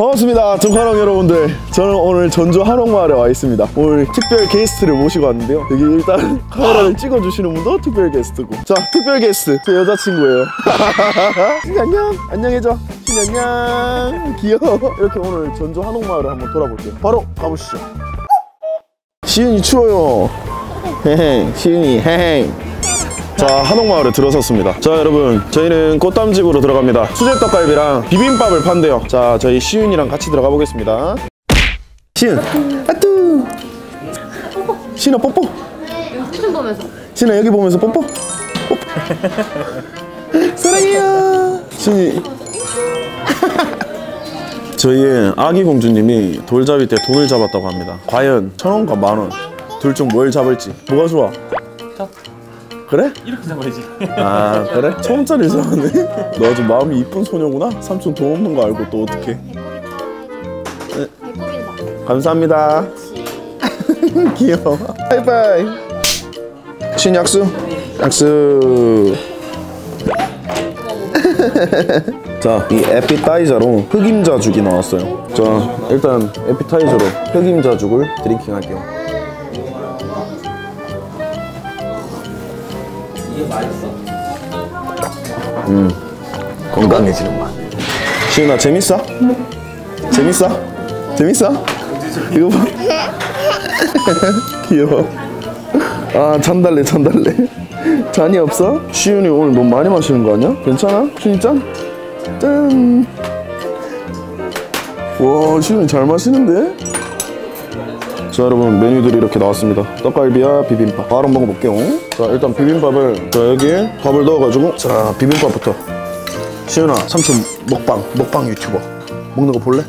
반갑습니다. 조카랑 여러분들. 저는 오늘 전주 한옥마을에 와 있습니다. 오늘 특별 게스트를 모시고 왔는데요. 여기 일단 카메라를 찍어주시는 분도 특별 게스트고. 자, 특별 게스트. 제 여자친구예요. 안녕. 안녕해줘. 안녕. 귀여워. 이렇게 오늘 전주 한옥마을을 한번 돌아볼게요. 바로 가보시죠. 시은이 추워요. 헤헤. 시은이 헤헤. 자 한옥마을에 들어섰습니다. 자 여러분 저희는 꽃담집으로 들어갑니다. 수제떡갈비랑 비빔밥을 판대요. 자 저희 시윤이랑 같이 들어가 보겠습니다. 시윤. 아뚜! 시은아 뽀뽀. 사진 보면서 시은아 여기 보면서 뽀뽀. 뽀뽀. 사랑해요. 시윤이. 저희의 아기 공주님이 돌잡이 때 돈을 잡았다고 합니다. 과연 천 원과 만 원? 둘 중 뭘 잡을지. 뭐가 좋아? 그래? 이렇게 잡아야지. 아 그래? 처음짜리 잡았네? 너 아주 마음이 이쁜 소녀구나? 삼촌 돈 없는 거 알고 또 어떡해 예쁘긴다 감사합니다 귀여워 바이바이 신 약수 약수 자, 이 에피타이저로 흑임자죽이 나왔어요. 자, 일단 에피타이저로 흑임자죽을 드링킹 할게요. 건강해지는 맛. 시은아 재밌어? 재밌어? 재밌어? 이거 봐 귀여워 아 잔달래 잔달래 잔이 없어? 시윤이 오늘 너무 많이 마시는 거 아니야? 괜찮아? 시윤이 짠? 짠! 와 시윤이 잘 마시는데? 자 여러분 메뉴들이 이렇게 나왔습니다 떡갈비와 비빔밥 바로 먹어볼게요 자 일단 비빔밥을 자 여기에 밥을 넣어가지고 자 비빔밥부터 시윤아 삼촌 먹방 먹방 유튜버 먹는 거 볼래?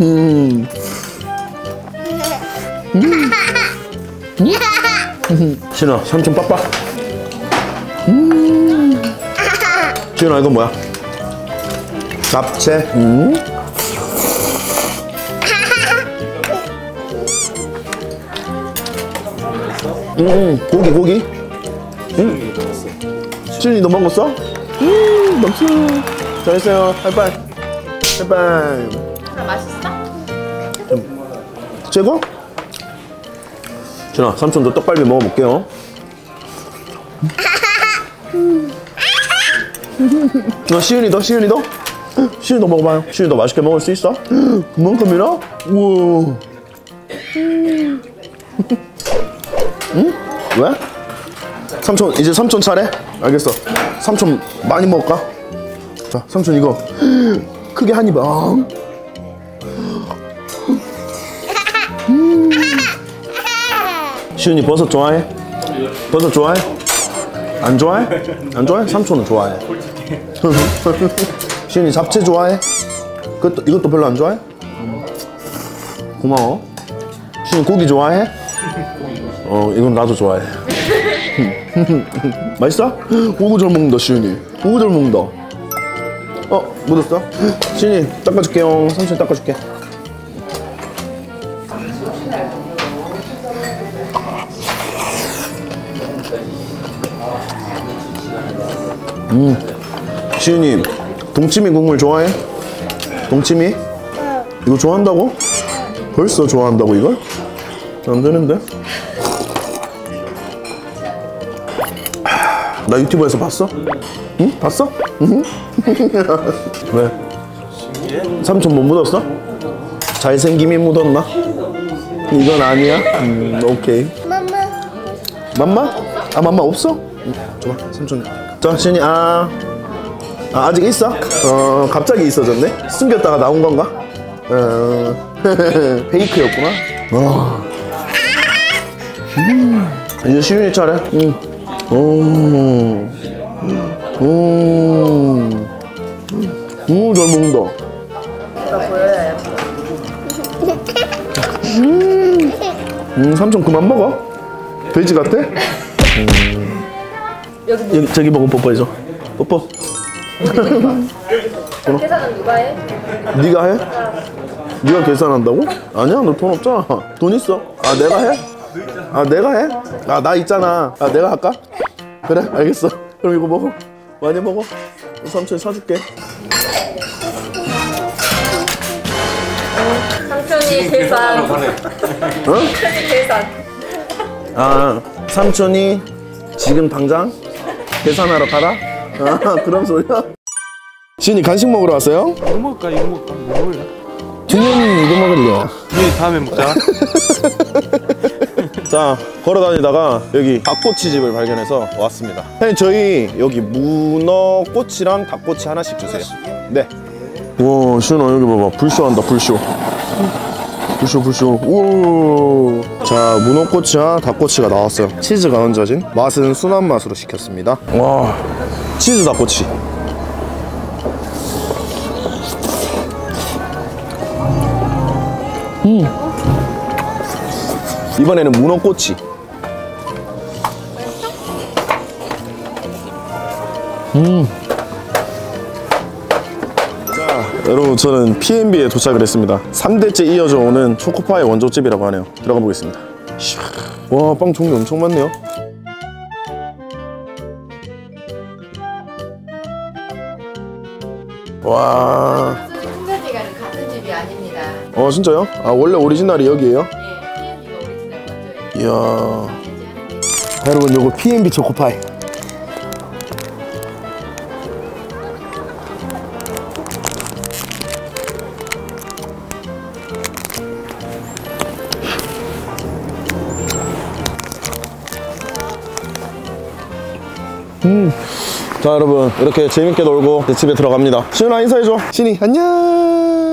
음. 음. 시윤아 삼촌 빡빡 음. 시윤아 이건 뭐야? 잡채 음. 음, 고기 고기 음. 시윤이 너 먹었어? 음, 먹었어. 잘했어요. 하이파이. 하이파이. 아, 맛있어? 최고? 준아, 삼촌도 떡갈비 먹어볼게요. 너 시윤이도, 시윤이도? 시윤이도 먹어봐요. 시윤이도 맛있게 먹을 수 있어? 그만큼이나? 우와. 응? 왜? 삼촌, 이제 삼촌 차례? 알겠어. 삼촌 많이 먹을까? 자, 삼촌 이거 크게 한 입. 아. 시윤이 버섯 좋아해? 버섯 좋아해? 안 좋아해? 안 좋아해? 삼촌은 좋아해. 시윤이 잡채 좋아해? 그것도, 이것도 별로 안 좋아해? 고마워. 시윤이 고기 좋아해? 어, 이건 나도 좋아해. 맛있어? 오구 잘 먹는다, 시윤이. 오구 잘 먹는다. 어, 묻었어? 시윤이 닦아줄게요. 삼촌 닦아줄게. 시윤이 동치미 국물 좋아해? 동치미? 이거 좋아한다고? 벌써 좋아한다고 이걸? 안 되는데? 나 유튜브에서 봤어? 응? 봤어? 응? 왜? 삼촌 뭐 묻었어? 잘생김이 묻었나? 이건 아니야? 음, 오케이. 맘마? 아 맘마 없어? 응, 줘봐 삼촌 자 신이 아, 아 아직 있어? 어 갑자기 있어졌네? 숨겼다가 나온 건가? 어 페이크였구나 어. 음, 이제 시윤이 차례 응. 오. 오. 오, 잘 먹는다. 음, 삼촌 그만 먹어. 돼지 같아? 여기 여기 저기 보고 뽀뽀해줘. 뽀뽀. 계산은 누가 해? 네가 해? 네가 계산한다고? 아니야, 너 돈 없잖아. 돈 있어. 아, 내가 해? 아, 내가 해? 아, 나 있잖아. 아, 내가 할까? 그래, 알겠어. 그럼 이거 먹어. 많이 먹어. 삼촌 사줄게 삼촌이 계산. 삼촌이 계산. 아 삼촌이 지금 당장 계산하러 가라? 아 그런 소리야? 신이 간식 먹으러 왔어요? 이거 먹을까 이거 먹을까 뭐 먹을래? 준현이 이거 먹을래요 우리 다음에 먹자 자 걸어다니다가 여기 닭꼬치집을 발견해서 왔습니다. 사장님 저희 여기 문어 꼬치랑 닭꼬치 하나씩 주세요. 네 와 시은아 여기 봐봐. 불쇼한다 불쇼. 불쇼 불쇼. 우자 문어꼬치와 닭꼬치가 나왔어요. 치즈가 얹어진 맛은 순한 맛으로 시켰습니다. 와. 치즈 닭꼬치 이번에는 문어꼬치. 음. 자, 여러분 저는 P&B에 도착을 했습니다. 3대째 이어져 오는 초코파이 원조집이라고 하네요. 들어가 보겠습니다. 샤. 와, 빵 종류 엄청 많네요. 와, 순간지가는 같은 집이 아닙니다. 어 진짜요? 아 원래 오리지널이 여기에요? 이야. 여러분 요거 P&B 초코파이 음. 자 여러분 이렇게 재밌게 놀고 집에 들어갑니다 신아 인사해줘 신이 안녕